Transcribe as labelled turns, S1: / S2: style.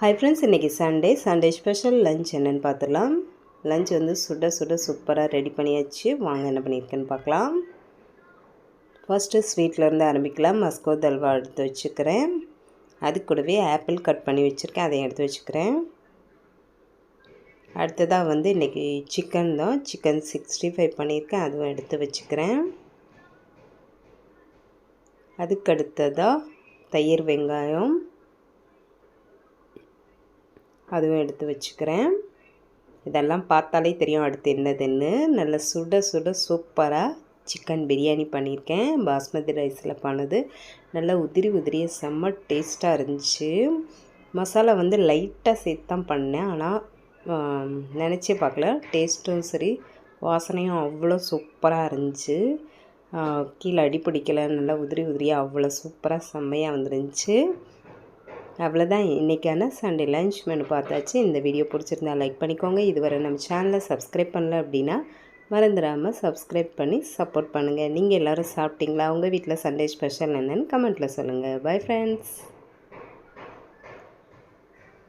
S1: High friends இன்றைக்கி Sunday Sunday special lunch என்னென்னு பார்த்துடலாம். லஞ்ச் வந்து சுட சுட சூப்பராக ரெடி பண்ணியாச்சு. வாங்க என்ன பண்ணியிருக்கேன்னு பார்க்கலாம். ஃபஸ்ட்டு ஸ்வீட்லேருந்து ஆரம்பிக்கலாம். மஸ்கோ தல்வா எடுத்து வச்சுக்கிறேன். அது கூடவே ஆப்பிள் கட் பண்ணி வச்சுருக்கேன். அதையும் எடுத்து வச்சுக்கிறேன். அடுத்ததாக வந்து இன்றைக்கி சிக்கன் தான். சிக்கன் சிக்ஸ்டி ஃபைவ் பண்ணியிருக்கேன். அதுவும் எடுத்து வச்சுக்கிறேன். அதுக்கு அடுத்ததாக தயிர் வெங்காயம். அதுவும் எடுத்து வச்சுக்கிறேன். இதெல்லாம் பார்த்தாலே தெரியும் அடுத்து என்னதுன்னு. நல்ல சுட சுட சூப்பராக சிக்கன் பிரியாணி பண்ணியிருக்கேன். பாஸ்மதி ரைஸில் பண்ணது. நல்லா உதிரி உதிரியாக செம்ம டேஸ்ட்டாக இருந்துச்சு. மசாலா வந்து லைட்டாக சேர்த்து தான் பண்ணேன் ஆனால் நினச்சே பார்க்கல. டேஸ்ட்டும் சரி வாசனையும் அவ்வளோ சூப்பராக இருந்துச்சு. கீழே அடி பிடிக்கல நல்லா உதிரி உதிரியாக அவ்வளோ சூப்பராக செம்மையாக வந்துருந்துச்சு. அவ்வளோதான் இன்றைக்கான சண்டே லஞ்ச் மெனு பார்த்தாச்சு. இந்த வீடியோ பிடிச்சிருந்தா லைக் பண்ணிக்கோங்க. இதுவரை நம்ம சேனலை சப்ஸ்கிரைப் பண்ணல அப்படின்னா மறந்துடாமல் சப்ஸ்கிரைப் பண்ணி சப்போர்ட் பண்ணுங்கள் நீங்கள் எல்லோரும் சாப்பிட்டீங்களா? உங்கள் வீட்டில் சண்டே ஸ்பெஷல் என்னென்னு கமெண்ட்டில் சொல்லுங்கள் பை ஃப்ரெண்ட்ஸ்